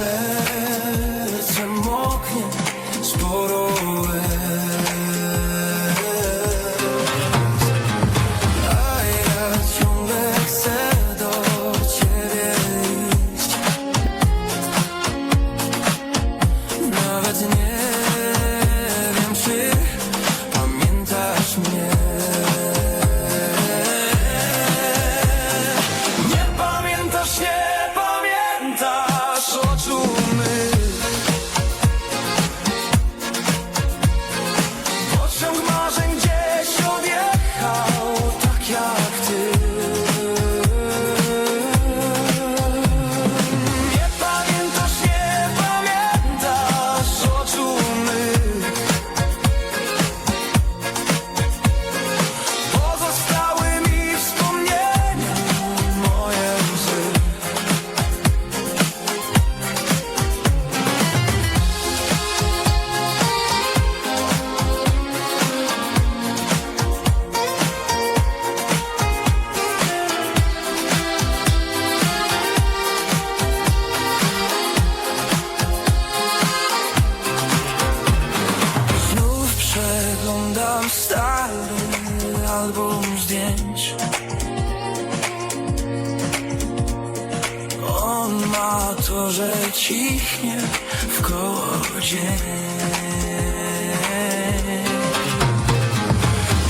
Moje serce moknie sporo A ja ciągle chcę do ciebie iść. Nawet nie album zdjęć. On ma to, że cichnie w koło dzień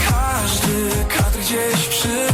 Każdy kadr gdzieś przywołuje